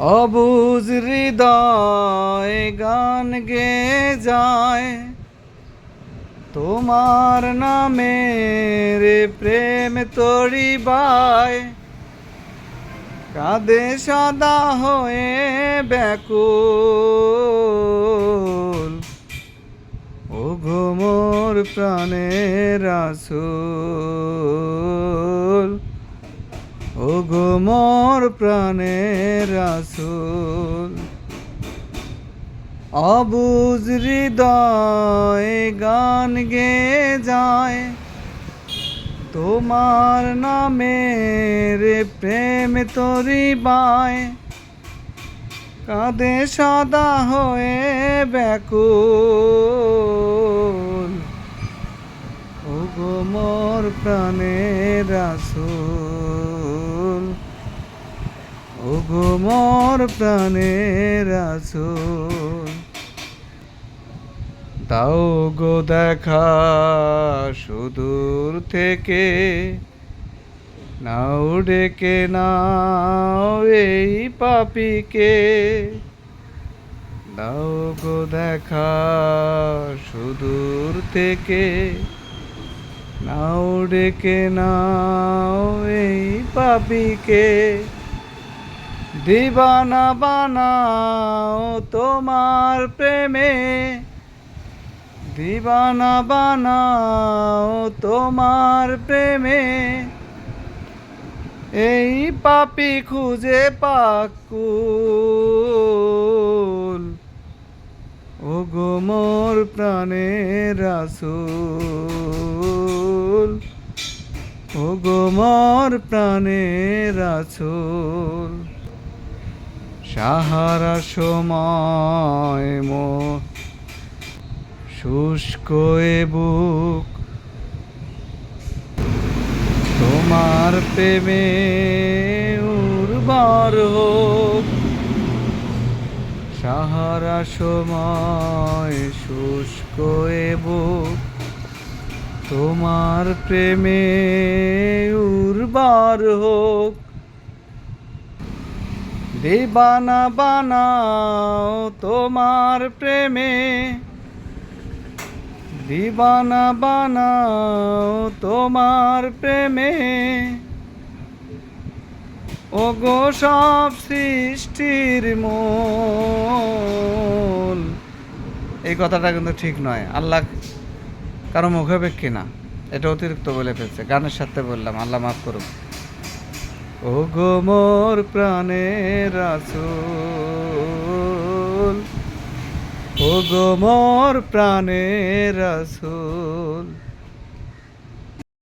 অবুজ হৃদয় গান গে যায়। তোমার নামে রে প্রেম তরি বায় কাঁদে সাদা হয়ে ব্যাকুল। ও ঘুমোর প্রাণের আসুল ও গো মোর প্রাণের আসুল। অবুজ হৃদয় গান গে যায়, তোমার নামে রে প্রেম তরি বায়। কাঁদে সাদা হয়ে ব্যাকুল। গো মোর প্রাণের আসুল। ও গো মোর প্রাণের আসুল। দাও গো দেখা সুদূর থেকে। নাও ডেকে, নাও এই পাপিকে। দাও গো দেখা সুদূর থেকে। নাও ডেকে, নাও এই পাপিকে। দিবানা বানাও তোমার প্রেমে। দিবানা বানাও তোমার প্রেমে। এই পাপি খুঁজে পাকুল ও গো মোর প্রাণের আসুল। গো প্রাণের সাহারা সময় মো শুষ্ক বুক। তোমার প্রেমে উর্বর হোক। সাহারা সময় শুষ্ক বুক। তোমার প্রেমে উর্বর হোক। দিবানা বানাও তোমার প্রেমে। দিবানা বানাও তোমার প্রেমে। ও গো সব সৃষ্টির মূল। এই কথাটা কিন্তু ঠিক নয়। আল্লাহ কারও মুখাপেক্ষী না। এটা অতিরিক্ত বলে ফেলছে। গানের সাথে বললাম, আল্লাহ মাফ করুন ও গো মোর প্রাণের আসুল ও গো মোর প্রাণের আসুল